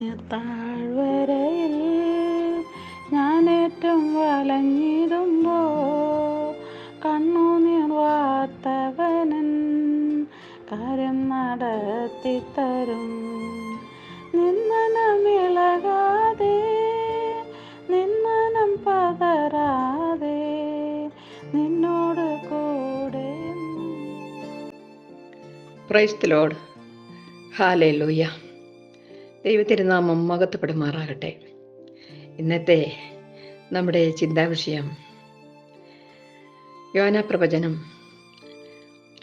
താഴ്വരയിൽ ഞാൻ ഏറ്റവും വലഞ്ഞിടുമ്പോ കണ്ണുനീർ വാർത്തവനൻ കാര്യം നടത്തിത്തരും നിന്മനമിളകാതെ നിന്മനം പതരാതെ നിന്നോട് കൂടെ പ്രൈസ് ഹാലേ ലൂയ ദൈവത്തിരുനാമം മകത്തപ്പെടുമാറാകട്ടെ ഇന്നത്തെ നമ്മുടെ ചിന്താവിഷയം യോന പ്രവചനം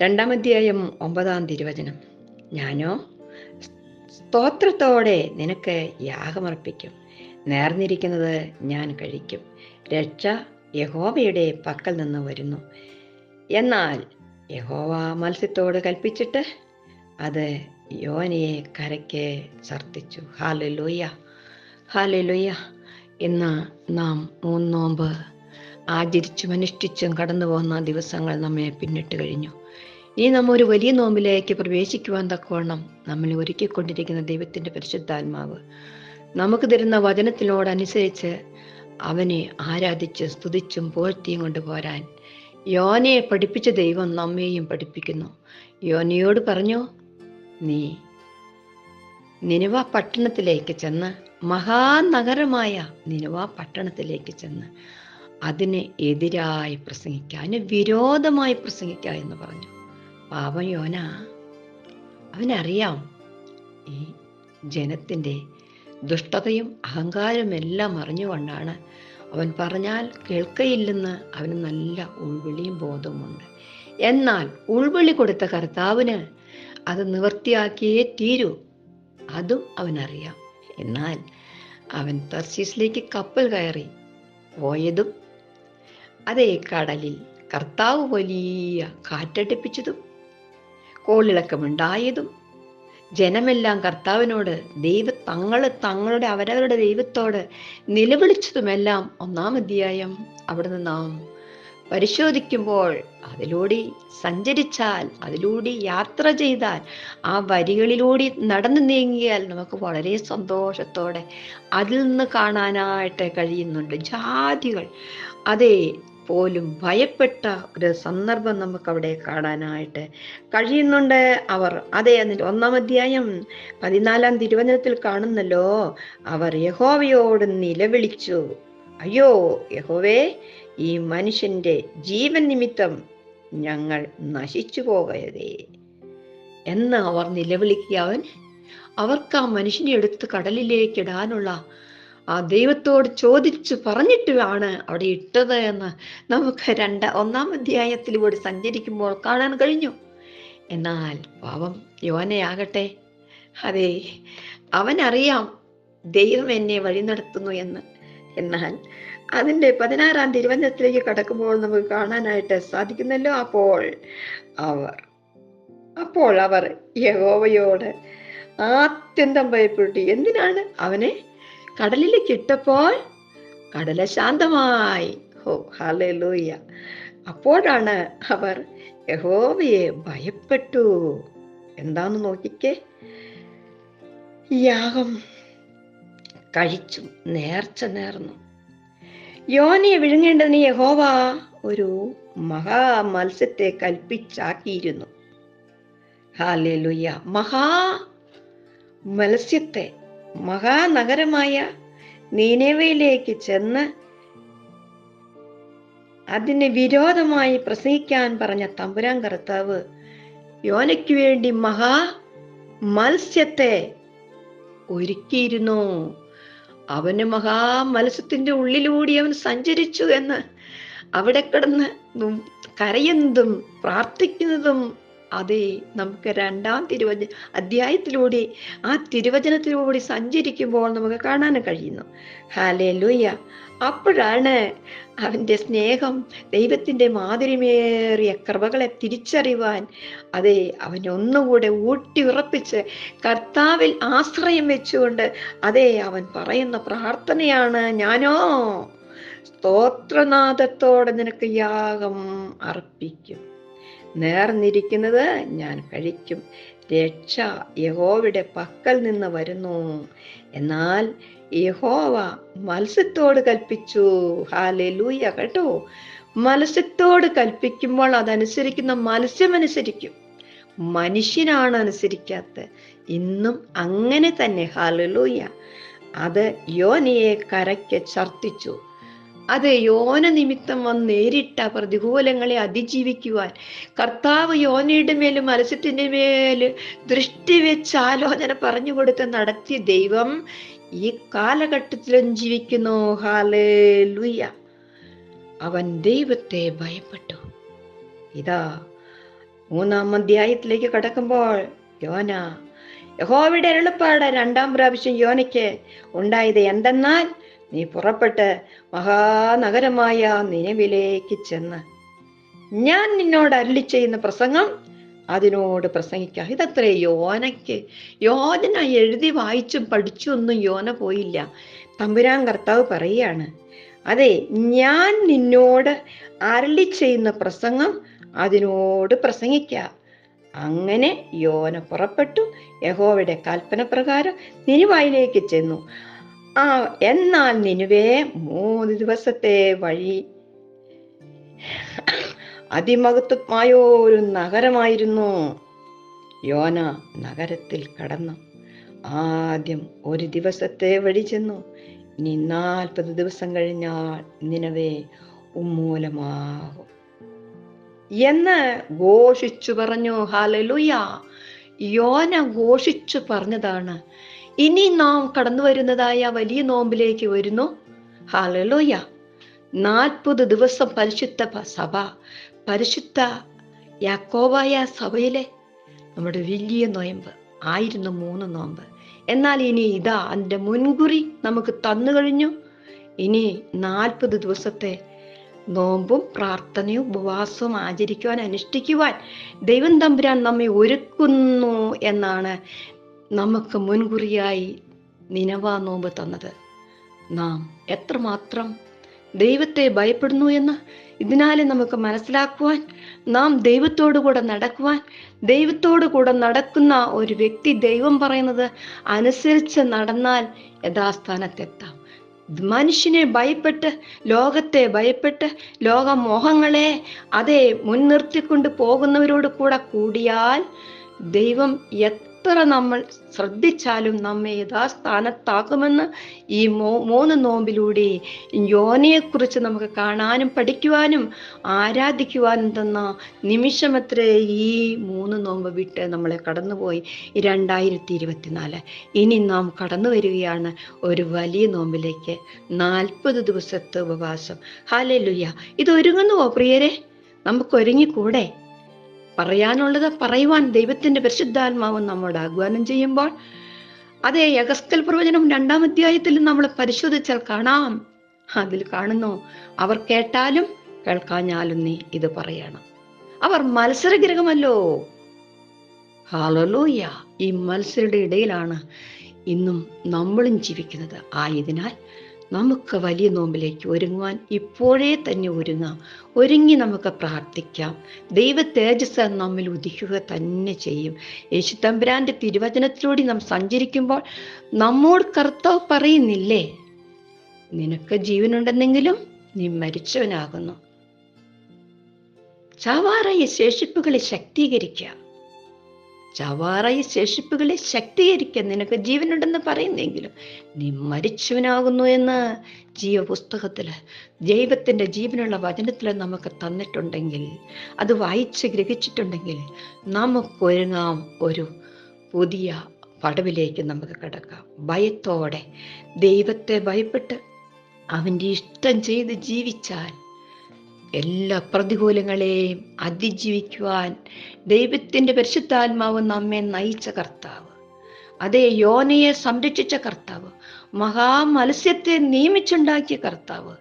രണ്ടാം അധ്യായം ഒമ്പതാം തിരുവചനം. ഞാനോ സ്തോത്രത്തോടെ നിനക്ക് യാഗമർപ്പിക്കും. നേർന്നിരിക്കുന്നത് ഞാൻ കഴിക്കും. രക്ഷ യഹോവയുടെ പക്കൽ നിന്ന് വരുന്നു. എന്നാൽ യഹോവ മത്സ്യത്തോട് കൽപ്പിച്ചിട്ട് അത് യോനയെ കരയ്ക്ക് ഛർദ്ദിച്ചു. ഹാലലുയ്യ ഹാലലുയ്യ ഇന്ന് നാം മൂന്ന് നോമ്പ് ആചരിച്ചും അനുഷ്ഠിച്ചും കടന്നു പോകുന്ന ദിവസങ്ങൾ നമ്മെ പിന്നിട്ട് കഴിഞ്ഞു. ഇനി നമ്മ ഒരു വലിയ നോമ്പിലേക്ക് പ്രവേശിക്കുവാൻ തക്കവണ്ണം നമ്മൾ ഒരുക്കിക്കൊണ്ടിരിക്കുന്ന ദൈവത്തിന്റെ പരിശുദ്ധാത്മാവ് നമുക്ക് തരുന്ന വചനത്തിനോടനുസരിച്ച് അവനെ ആരാധിച്ച് സ്തുതിച്ചും പോഴ്ത്തിയും കൊണ്ട് പോരാൻ യോനയെ പഠിപ്പിച്ച ദൈവം നമ്മെയും പഠിപ്പിക്കുന്നു. യോനയോട് പറഞ്ഞു നീ നിനുവ പട്ടണത്തിലേക്ക് ചെന്ന് മഹാനഗരമായ നിനുവ പട്ടണത്തിലേക്ക് ചെന്ന് അതിന് എതിരായി പ്രസംഗിക്കുക അതിന് വിരോധമായി പ്രസംഗിക്കുക എന്ന് പറഞ്ഞു. പാപം യോന അവനറിയാം ഈ ജനത്തിന്റെ ദുഷ്ടതയും അഹങ്കാരവും എല്ലാം അറിഞ്ഞുകൊണ്ടാണ് അവൻ പറഞ്ഞാൽ കേൾക്കയില്ലെന്ന് അവന് നല്ല ഉൾവിളിയും ബോധവുമുണ്ട്. എന്നാൽ ഉൾവിളി കൊടുത്ത കർത്താവിന് അത് നിവർത്തിയാക്കിയേ തീരൂ. അതും അവനറിയാം. എന്നാൽ അവൻ തർശീസിലേക്ക് കപ്പൽ കയറി. പോയതും അതേ കടലിൽ കർത്താവ് വലിയ കാറ്റടിപ്പിച്ചതും കോളിളക്കമുണ്ടായതും ജനമെല്ലാം കർത്താവിനോട് ദൈവ തങ്ങൾ തങ്ങളുടെ അവരവരുടെ ദൈവത്തോട് നിലവിളിച്ചതുമെല്ലാം ഒന്നാം അധ്യായം അവിടുന്ന് നാം പരിശോധിക്കുമ്പോൾ അതിലൂടെ സഞ്ചരിച്ചാൽ അതിലൂടെ യാത്ര ചെയ്താൽ ആ വരികളിലൂടെ നടന്നു നീങ്ങിയാൽ നമുക്ക് വളരെ സന്തോഷത്തോടെ അതിൽ നിന്ന് കാണാനായിട്ട് കഴിയുന്നുണ്ട് ജാതികൾ. അതേ പോലും ഭയപ്പെട്ട ഒരു സന്ദർഭം നമുക്ക് അവിടെ കാണാനായിട്ട് കഴിയുന്നുണ്ട്. അവർ അതെ അതിൽ ഒന്നാം അധ്യായം പതിനാലാം തിരുവചനത്തിൽ കാണുന്നല്ലോ അവർ യഹോവയോട് നിലവിളിച്ചു. അയ്യോ യഹോവേ ഈ മനുഷ്യന്റെ ജീവൻ നിമിത്തം ഞങ്ങൾ നശിച്ചു പോകരുതേ. എന്ന് അവർ നിലവിളിക്കുക അവൻ അവർക്ക് ആ മനുഷ്യനെ എടുത്ത് കടലിലേക്ക് ഇടാനുള്ള ആ ദൈവത്തോട് ചോദിച്ചു പറഞ്ഞിട്ടാണ് അവിടെ ഇട്ടത് എന്ന് നമുക്ക് രണ്ട ഒന്നാം അധ്യായത്തിലൂടെ സഞ്ചരിക്കുമ്പോൾ കാണാൻ കഴിഞ്ഞു. എന്നാൽ പാവം യോനയാകട്ടെ അതെ അവനറിയാം ദൈവം എന്നെ വഴി നടത്തുന്നു എന്ന്. എന്നാൽ അതിന്റെ പതിനാറാം തിരുവനന്തപുരത്തിലേക്ക് കടക്കുമ്പോൾ നമുക്ക് കാണാനായിട്ട് സാധിക്കുന്നല്ലോ. അപ്പോൾ അവർ അപ്പോൾ അവർ യഹോവയോട് ആത്യന്തം ഭയപ്പെട്ടു എന്തിനാണ് അവനെ കടലിലേക്ക് ഇട്ടപ്പോൾ? കടല ശാന്തമായി. ഹോ ഹാലൂയ അപ്പോഴാണ് അവർ യഹോവയെ ഭയപ്പെട്ടു. എന്താന്ന് നോക്കിക്കേ. യാഗം കഴിച്ചും നേർച്ച നേർന്നു. യോനിയെ വിഴുങ്ങേണ്ടതിന് യഹോവ ഒരു മഹാ മത്സ്യത്തെ കൽപ്പിച്ചാക്കിയിരുന്നു. ഹാലേലുയ്യ മഹാ മത്സ്യത്തെ മഹാനഗരമായ നീനേവയിലേക്ക് ചെന്ന് അതിന് വിരോധമായി പ്രസംഗിക്കാൻ പറഞ്ഞ തമ്പുരാൻ കർത്താവ് യോനയ്ക്ക് വേണ്ടി മഹാ മത്സ്യത്തെ ഒരുക്കിയിരുന്നു. അവന് മഹാ മത്സ്യത്തിന്റെ ഉള്ളിലൂടെ അവൻ സഞ്ചരിച്ചു എന്ന് അവിടെ കിടന്ന് കരയുന്നതും പ്രാർത്ഥിക്കുന്നതും അതെ നമുക്ക് രണ്ടാം തിരുവചന അധ്യായത്തിലൂടെ ആ തിരുവചനത്തിലൂടെ സഞ്ചരിക്കുമ്പോൾ നമുക്ക് കാണാൻ കഴിയുന്നു. ഹാലേ ലൂയ അപ്പോഴാണ് അവന്റെ സ്നേഹം ദൈവത്തിന്റെ മാധുര്യമേറിയ കൃപകളെ തിരിച്ചറിയുവാൻ അതെ അവനൊന്നുകൂടെ ഊട്ടി ഉറപ്പിച്ച് കർത്താവിൽ ആശ്രയം വെച്ചുകൊണ്ട് അതെ അവൻ പറയുന്ന പ്രാർത്ഥനയാണ് ഞാനോ സ്തോത്രനാഥത്തോടെ നിനക്ക് യാഗം അർപ്പിക്കും. നേർന്നിരിക്കുന്നത് ഞാൻ കഴിക്കും. രക്ഷ യഹോവയുടെ പക്കൽ നിന്ന് വരുന്നു. എന്നാൽ യഹോവ മത്സ്യത്തോട് കൽപ്പിച്ചു. ഹാലൂയ കേട്ടോ? മത്സ്യത്തോട് കൽപ്പിക്കുമ്പോൾ അതനുസരിക്കുന്ന മത്സ്യമനുസരിക്കും മനുഷ്യനാണ് അനുസരിക്കാത്ത. ഇന്നും അങ്ങനെ തന്നെ. ഹാലലൂയ. അത് യോനിയെ കരയ്ക്ക് ഛർത്തിച്ചു അത് യോന നിമിത്തം വന്ന് നേരിട്ട പ്രതികൂലങ്ങളെ അതിജീവിക്കുവാൻ കർത്താവ് യോനയുടെ മേലും മത്സ്യത്തിന്റെ മേൽ ദൃഷ്ടി വെച്ച് ആലോചന പറഞ്ഞു കൊടുത്ത് നടത്തിയ ദൈവം ഈ കാലഘട്ടത്തിലും ജീവിക്കുന്നു. ഹാലേലുയ അവൻ ദൈവത്തെ ഭയപ്പെട്ടു. ഇതാ മൂന്നാം അധ്യായത്തിലേക്ക് കടക്കുമ്പോൾ യോന യഹോവയുടെ അരുളപ്പാട് രണ്ടാം പ്രാവശ്യം യോനയ്ക്ക് ഉണ്ടായത് എന്തെന്നാൽ നീ പുറപ്പെട്ട് മഹാനഗരമായ നിലവിലേക്ക് ചെന്ന്. ഞാൻ നിന്നോട് അരളി ചെയ്യുന്ന പ്രസംഗം അതിനോട് പ്രസംഗിക്കുക ഇതത്രേ യോനയ്ക്ക്. യോജന എഴുതി വായിച്ചും പഠിച്ചൊന്നും യോന പോയില്ല. തമ്പുരാൻ കർത്താവ് പറയുകയാണ്. അതെ ഞാൻ നിന്നോട് അരളി ചെയ്യുന്ന പ്രസംഗം അതിനോട് പ്രസംഗിക്ക. അങ്ങനെ യോന പുറപ്പെട്ടു. യഹോവയുടെ കൽപ്പന പ്രകാരം നിരുവായിലേക്ക് ചെന്നു. ആ എന്നാൽ നിനുവേ മൂന്ന് ദിവസത്തെ വഴി. അതിമഹത്വമായ ഒരു നഗരമായിരുന്നു. യോന നഗരത്തിൽ കടന്നു. ആദ്യം ഒരു ദിവസത്തെ വഴി ചെന്നു. ഇനി നാൽപ്പത് ദിവസം കഴിഞ്ഞാൽ നിനവേ ഉമ്മൂലമാകും എന്ന് ഘോഷിച്ചു പറഞ്ഞു. ഹാലലുയ യോന ഘോഷിച്ചു പറഞ്ഞതാണ്. ഇനി നാം കടന്നു വരുന്നതായ വലിയ നോമ്പിലേക്ക് വരുന്നു. ഹാലലോയ നാൽപ്പത് ദിവസം പരിശുദ്ധ സഭ പരിശുദ്ധ യാക്കോബായ സഭയിലെ നമ്മുടെ വലിയ നോയമ്പ് ആയിരുന്നു മൂന്ന് നോമ്പ്. എന്നാൽ ഇനി ഇതാ അതിന്റെ മുൻകുറി നമുക്ക് തന്നു കഴിഞ്ഞു. ഇനി നാൽപ്പത് ദിവസത്തെ നോമ്പും പ്രാർത്ഥനയും ഉപവാസവും ആചരിക്കുവാൻ അനുഷ്ഠിക്കുവാൻ ദൈവം തമ്പുരാൻ നമ്മെ ഒരുക്കുന്നു എന്നാണ് നമുക്ക് മുൻകുറിയായി നിനവാ നോമ്പ് തന്നത്. നാം എത്രമാത്രം ദൈവത്തെ ഭയപ്പെടുന്നു എന്ന് ഇതിനാലെ നമുക്ക് മനസ്സിലാക്കുവാൻ നാം ദൈവത്തോടു കൂടെ നടക്കുവാൻ ദൈവത്തോടു കൂടെ നടക്കുന്ന ഒരു വ്യക്തി ദൈവം പറയുന്നത് അനുസരിച്ച് നടന്നാൽ യഥാസ്ഥാനത്തെത്താം. മനുഷ്യനെ ഭയപ്പെട്ട് ലോകത്തെ ഭയപ്പെട്ട് ലോകമോഹങ്ങളെ അതെ മുൻനിർത്തിക്കൊണ്ട് പോകുന്നവരോട് കൂടെ കൂടിയാൽ ദൈവം എത്ര നമ്മൾ ശ്രദ്ധിച്ചാലും നമ്മെ യഥാസ്ഥാനത്താക്കുമെന്ന് ഈ മോ മൂന്ന് നോമ്പിലൂടെ യോനയെക്കുറിച്ച് നമുക്ക് കാണാനും പഠിക്കുവാനും ആരാധിക്കുവാനും തന്ന നിമിഷമത്രേ ഈ മൂന്ന് നോമ്പ് വിട്ട് നമ്മളെ കടന്നുപോയി. രണ്ടായിരത്തി ഇരുപത്തിനാല് ഇനി നാം കടന്നു വരികയാണ് ഒരു വലിയ നോമ്പിലേക്ക്. നാൽപ്പത് ദിവസത്തെ ഉപവാസം. ഹാലേ ലുയ്യ ഇത് ഒരുങ്ങുന്നുവോ പ്രിയരെ? നമുക്ക് ഒരുങ്ങിക്കൂടെ പറയാനുള്ളത് പറയുവാൻ ദൈവത്തിന്റെ പരിശുദ്ധാത്മാവ് നമ്മോട് ആഹ്വാനം ചെയ്യുമ്പോൾ അതേ യഗസ്കൽ പ്രവചനം രണ്ടാം അധ്യായത്തിൽ നമ്മൾ പരിശോധിച്ചാൽ കാണാം. അതിൽ കാണുന്നു അവർ കേട്ടാലും കേൾക്കാഞ്ഞാലും നീ ഇത് പറയണം. അവർ മത്സരഗ്രഹമല്ലോ. ഹാലലൂയ ഈ മത്സരയുടെ ഇടയിലാണ് ഇന്നും നമ്മളും ജീവിക്കുന്നത്. ആയതിനാൽ നമുക്ക് വലിയ നോമ്പിലേക്ക് ഒരുങ്ങുവാൻ ഇപ്പോഴേ തന്നെ ഒരുങ്ങാം. ഒരുങ്ങി നമുക്ക് പ്രാർത്ഥിക്കാം. ദൈവ തേജസ് നമ്മിൽ ഉദിക്കുക തന്നെ ചെയ്യും. യേശു തമ്പുരാന്റെ തിരുവചനത്തിലൂടെ നാം സഞ്ചരിക്കുമ്പോൾ നമ്മോട് കർത്താവ് പറയുന്നില്ലേ? നിനക്ക് ജീവനുണ്ടെന്നെങ്കിലും നീ മരിച്ചവനാകുന്നു. ചാവാറായ ശേഷിപ്പുകളെ ശക്തീകരിക്കുക ചവാറായ ശേഷിപ്പുകളെ ശക്തീകരിക്കാൻ നിനക്ക് ജീവനുണ്ടെന്ന് പറയുന്നെങ്കിലും നീ മരിച്ചവനാകുന്നു എന്ന് ജീവപുസ്തകത്തിൽ ദൈവത്തിന്റെ ജീവനുള്ള വചനത്തിൽ നമുക്ക് തന്നിട്ടുണ്ടെങ്കിൽ അത് വായിച്ച് ഗ്രഹിച്ചിട്ടുണ്ടെങ്കിൽ നമുക്കൊരുങ്ങാം. ഒരു പുതിയ പടവിലേക്ക് നമുക്ക് കിടക്കാം. ഭയത്തോടെ ദൈവത്തെ ഭയപ്പെട്ട് അവന്റെ ഇഷ്ടം ചെയ്ത് ജീവിച്ചാൽ എല്ലാ പ്രതികൂലങ്ങളെയും അതിജീവിക്കുവാൻ ദൈവത്തിന്റെ പരിശുദ്ധാത്മാവ് നമ്മെ നയിച്ച കർത്താവ്. അതേ യോനയെ സംരക്ഷിച്ച കർത്താവ് മഹാമത്സ്യത്തെ നിയമിച്ചുണ്ടാക്കിയ കർത്താവ്.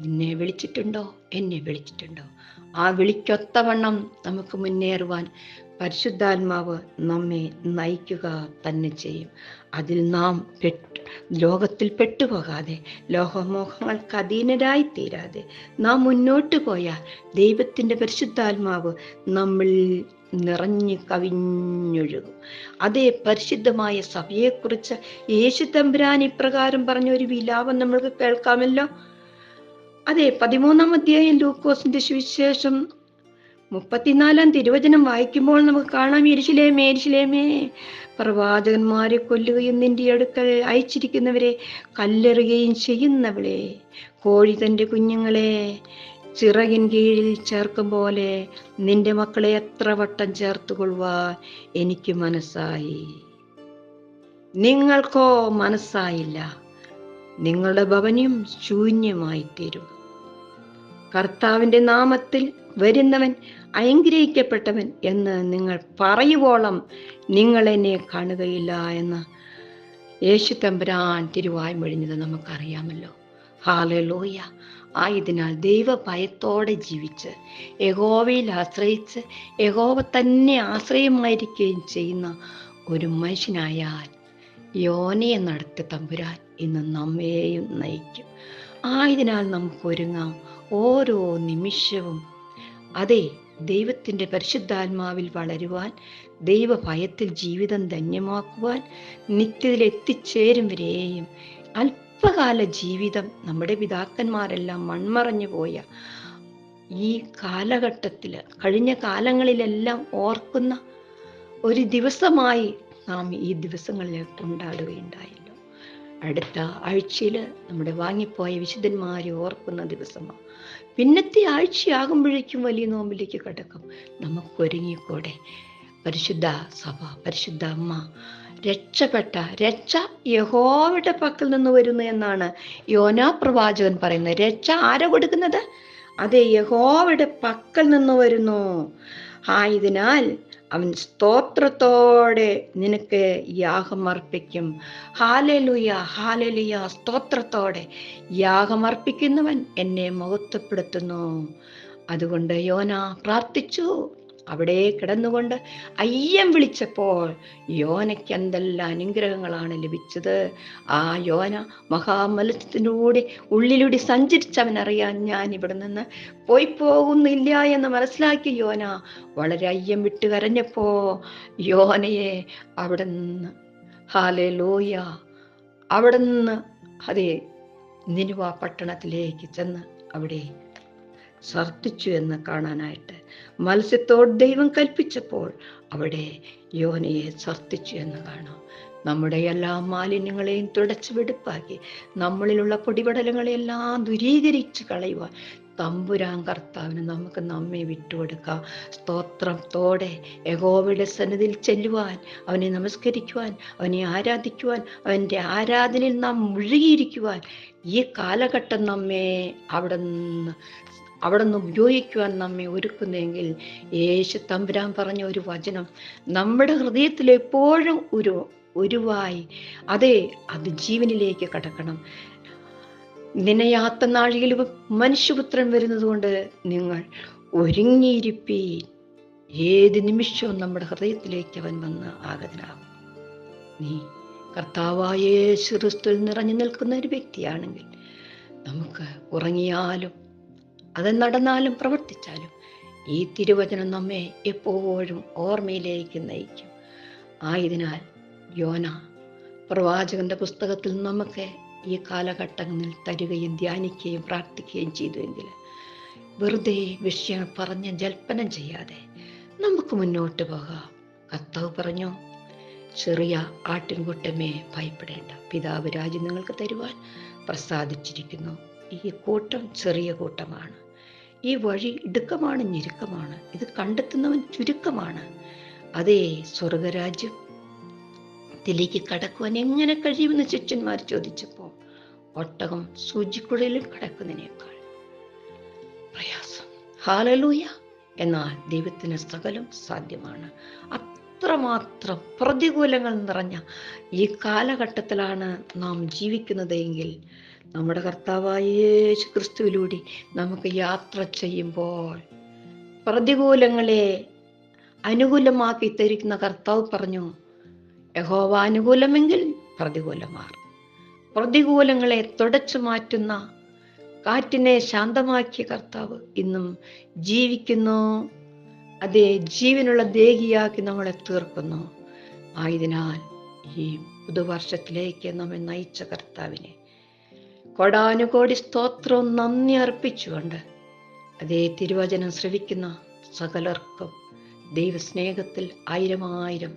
നിന്നെ വിളിച്ചിട്ടുണ്ടോ? എന്നെ വിളിച്ചിട്ടുണ്ടോ? ആ വിളിക്കൊത്തവണ്ണം നമുക്ക് മുന്നേറുവാൻ പരിശുദ്ധാത്മാവ് നമ്മെ നയിക്കുക തന്നെ ചെയ്യും. അതിൽ നാം പെട്ട് ലോകത്തിൽ പെട്ടുപോകാതെ ലോകമോഹങ്ങൾക്ക് അധീനരായി തീരാതെ നാം മുന്നോട്ട് പോയാൽ ദൈവത്തിന്റെ പരിശുദ്ധാത്മാവ് നമ്മൾ നിറഞ്ഞു കവിഞ്ഞൊഴുകും. അതേ പരിശുദ്ധമായ സഭയെക്കുറിച്ച് യേശു തമ്പുരാൻ ഇപ്രകാരം പറഞ്ഞ ഒരു വിലാപം നമ്മൾക്ക് കേൾക്കാമല്ലോ. അതെ പതിമൂന്നാം അധ്യായം ലൂക്കോസിന്റെ സുവിശേഷം മുപ്പത്തിനാലാം തിരുവചനം വായിക്കുമ്പോൾ നമുക്ക് കാണാം എരിശിലേമേ എരിശിലേമേ പ്രവാചകന്മാരെ കൊല്ലുകയും നിന്റെ അടുക്കൽ അയച്ചിരിക്കുന്നവരെ കല്ലെറുകയും ചെയ്യുന്നവളെ കോഴി തന്റെ കുഞ്ഞുങ്ങളെ ചിറകിൻ കീഴിൽ ചേർക്കും പോലെ നിന്റെ മക്കളെ എത്ര വട്ടം ചേർത്തുകൊള്ളുവാൻ എനിക്ക് മനസ്സായി. നിങ്ങൾക്കോ മനസ്സായില്ല. നിങ്ങളുടെ ഭവനം ശൂന്യമായി തീരും കർത്താവിന്റെ നാമത്തിൽ വരുന്നവൻ അനുഗ്രഹിക്കപ്പെട്ടവൻ എന്ന് നിങ്ങൾ പറയുവോളം നിങ്ങൾ എന്നെ കാണുകയില്ല എന്ന് യേശു തമ്പുരാൻ തിരുവായ് മൊഴിഞ്ഞത് നമുക്കറിയാമല്ലോ. ഹാലലോയ ആയതിനാൽ ദൈവഭയത്തോടെ ജീവിച്ച് യഹോവയിൽ ആശ്രയിച്ച് യഹോവ തന്നെ ആശ്രയമായിരിക്കുകയും ചെയ്യുന്ന ഒരു മനുഷ്യനായാൽ യോനയെ നടത്തി തമ്പുരാൻ ഇന്ന് നമ്മെയും നയിക്കും. ആയതിനാൽ നമുക്ക് ഒരുങ്ങാം ഓരോ നിമിഷവും അതെ ദൈവത്തിന്റെ പരിശുദ്ധാത്മാവിൽ വളരുവാൻ ദൈവഭയത്തിൽ ജീവിതം ധന്യമാക്കുവാൻ നിത്യത്തിൽ എത്തിച്ചേരും വരെയും അല്പകാല ജീവിതം നമ്മുടെ പിതാക്കന്മാരെല്ലാം മൺമറഞ്ഞു പോയ ഈ കാലഘട്ടത്തിൽ കഴിഞ്ഞ കാലങ്ങളിലെല്ലാം ഓർക്കുന്ന ഒരു ദിവസമായി നാം ഈ ദിവസങ്ങളിൽ കൊണ്ടാടുകയുണ്ടായല്ലോ അടുത്ത ആഴ്ചയിൽ നമ്മുടെ വാങ്ങിപ്പോയ വിശുദ്ധന്മാരെ ഓർക്കുന്ന ദിവസമാണ്. പിന്നത്തെ ആഴ്ചയാകുമ്പോഴേക്കും വലിയ നോമ്പിലേക്ക് കിടക്കും. നമുക്കൊരുങ്ങിക്കൂടെ? പരിശുദ്ധ സഭ പരിശുദ്ധ അമ്മ രക്ഷപ്പെട്ട രക്ഷ യഹോവയുടെ പക്കൽ നിന്ന് വരുന്നു എന്നാണ് യോനാ പ്രവാചകൻ പറയുന്നത്. രക്ഷ ആരാ കൊടുക്കുന്നത്? അതെ യഹോവയുടെ പക്കൽ നിന്ന് വരുന്നു. ആയതിനാൽ അവൻ സ്തോത്രത്തോടെ നിനക്ക് യാഗമർപ്പിക്കും. ഹാലലുയ ഹാലലുയ സ്തോത്രത്തോടെ യാഗമർപ്പിക്കുന്നവൻ എന്നെ മഹത്വപ്പെടുത്തുന്നു അതുകൊണ്ട് യോന പ്രാർത്ഥിച്ചു. അവിടെ കിടന്നുകൊണ്ട് അയ്യം വിളിച്ചപ്പോൾ യോനയ്ക്ക് എന്തെല്ലാം അനുഗ്രഹങ്ങളാണ് ലഭിച്ചത്? ആ യോന മഹാമത്സ്യത്തിലൂടെ ഉള്ളിലൂടെ സഞ്ചരിച്ചവനറിയാൻ ഞാൻ ഇവിടെ നിന്ന് പോയി പോകുന്നില്ല എന്ന് മനസ്സിലാക്കി യോന വളരെ അയ്യം വിട്ട് കരഞ്ഞപ്പോ യോനയെ അവിടെ നിന്ന് ഹാലേ ലോയ അവിടെ നിന്ന് അതെ നിനുവ പട്ടണത്തിലേക്ക് ചെന്ന് അവിടെ ശർദ്ദിച്ചു എന്ന് കാണാനായിട്ട് മത്സ്യത്തോട് ദൈവം കൽപ്പിച്ചപ്പോൾ അവിടെ യോനയെ ഛർദ്ദിച്ചു എന്ന് കാണാം. നമ്മുടെ എല്ലാ മാലിന്യങ്ങളെയും തുടച്ചു വെടുപ്പാക്കി നമ്മളിലുള്ള പൊടിപടലങ്ങളെല്ലാം ദുരീകരിച്ച് കളയുവാൻ തമ്പുരാൻ കർത്താവിന് നമുക്ക് നമ്മെ വിട്ടുകൊടുക്കാം. സ്തോത്രത്തോടെ യഹോവയുടെ സന്നിധിയിൽ ചെല്ലുവാൻ അവനെ നമസ്കരിക്കുവാൻ അവനെ ആരാധിക്കുവാൻ അവന്റെ ആരാധനയിൽ നാം മുഴുകിയിരിക്കുവാൻ ഈ കാലഘട്ടം നമ്മെ അവിടെ നിന്ന് അവിടെ നിന്ന് ഉപയോഗിക്കുവാൻ നമ്മെ ഒരുക്കുന്നെങ്കിൽ യേശു തമ്പുരാൻ പറഞ്ഞ ഒരു വചനം നമ്മുടെ ഹൃദയത്തിൽ എപ്പോഴും ഒരു ഒരുവായി അതെ അത് ജീവനിലേക്ക് കടക്കണം. നിനയാത്ത നാഴിയിൽ മനുഷ്യപുത്രൻ വരുന്നതുകൊണ്ട് നിങ്ങൾ ഒരുങ്ങിയിരിപ്പീൻ. ഏത് നിമിഷവും നമ്മുടെ ഹൃദയത്തിലേക്ക് അവൻ വന്ന് ആഗതനാകും നീ കർത്താവായ ക്രിസ്തുവിൽ നിറഞ്ഞു നിൽക്കുന്ന ഒരു വ്യക്തിയാണെങ്കിൽ നമുക്ക് ഉറങ്ങിയാലും അത് നടന്നാലും പ്രവർത്തിച്ചാലും ഈ തിരുവചനം നമ്മെ എപ്പോഴും ഓർമ്മയിലേക്ക് നയിക്കും. ആയതിനാൽ യോന പ്രവാചകന്റെ പുസ്തകത്തിൽ നമുക്ക് ഈ കാലഘട്ടങ്ങളിൽ തരികയും ധ്യാനിക്കുകയും പ്രാർത്ഥിക്കുകയും ചെയ്തുവെങ്കിൽ വെറുതെ വിഷയങ്ങൾ പറഞ്ഞ് ജൽപ്പനം ചെയ്യാതെ നമുക്ക് മുന്നോട്ട് പോകാം. കർത്താവ് പറഞ്ഞു ചെറിയ ആട്ടിൻകൂട്ടമേ ഭയപ്പെടേണ്ട. പിതാവ് രാജ്യം നിങ്ങൾക്ക് തരുവാൻ പ്രസാദിച്ചിരിക്കുന്നു. ഈ കൂട്ടം ചെറിയ കൂട്ടമാണ്. ഈ വഴി ഇടുക്കമാണ് ഞെരുക്കമാണ്. ഇത് കണ്ടെത്തുന്നവൻ ചുരുക്കമാണ്. അതേ സ്വർഗരാജ്യം ത്തിലേക്ക് കടക്കുവാൻ എങ്ങനെ കഴിയുമെന്ന് ശിഷ്യന്മാർ ചോദിച്ചപ്പോൾ ഒട്ടകം സൂചിക്കുഴലിൽ കടക്കുന്നതിനേക്കാൾ പ്രയാസം. ഹാലലൂയ! എന്നാൽ ദൈവത്തിന് സകലം സാധ്യമാണ്. അത്രമാത്രം പ്രതികൂലങ്ങൾ നിറഞ്ഞ ഈ കാലഘട്ടത്തിലാണ് നാം ജീവിക്കുന്നത് എങ്കിൽ നമ്മുടെ കർത്താവായ യേശു ക്രിസ്തുവിലൂടെ നമുക്ക് യാത്ര ചെയ്യുമ്പോൾ പ്രതികൂലങ്ങളെ അനുകൂലമാക്കി തരുന്ന കർത്താവ് പറഞ്ഞു യഹോവ അനുകൂലമെങ്കിൽ പ്രതികൂലമാർ. പ്രതികൂലങ്ങളെ തുടച്ചു മാറ്റുന്ന കാറ്റിനെ ശാന്തമാക്കിയ കർത്താവ് ഇന്നും ജീവിക്കുന്നു. അതേ ജീവനുള്ള ദേഹിയാക്കി നമ്മളെ തീർക്കുന്നു. ആയതിനാൽ ഈ പുതുവർഷത്തിലേക്ക് നമ്മെ നയിച്ച കർത്താവിനെ കൊടാനുകോടി സ്തോത്രവും നന്ദി അർപ്പിച്ചുകൊണ്ട് അതേ തിരുവചനം ശ്രവിക്കുന്ന സകലർക്കും ദൈവസ്നേഹത്തിൽ ആയിരമായിരം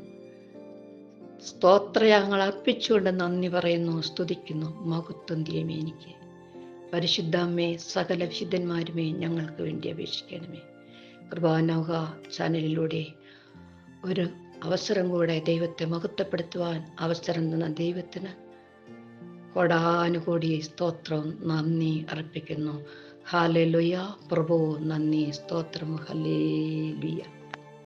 സ്തോത്രയാങ്ങൾ അർപ്പിച്ചുകൊണ്ട് നന്ദി പറയുന്നു സ്തുതിക്കുന്നു മഹത്വം തിരുമേനിക്ക് പരിശുദ്ധമ്മേ സകല വിശുദ്ധന്മാരുമേ ഞങ്ങൾക്ക് വേണ്ടി അപേക്ഷിക്കണമേ. കൃപാനോഹ ചാനലിലൂടെ ഒരു അവസരം കൂടെ ദൈവത്തെ മഹത്വപ്പെടുത്തുവാൻ അവസരം തന്ന ദൈവത്തിന് കൊടാനുകൂടി സ്തോത്രം നന്ദി അർപ്പിക്കുന്നു. ഹാലലുയ പ്രഭു നന്ദി സ്തോത്രം. ഹലേലുയ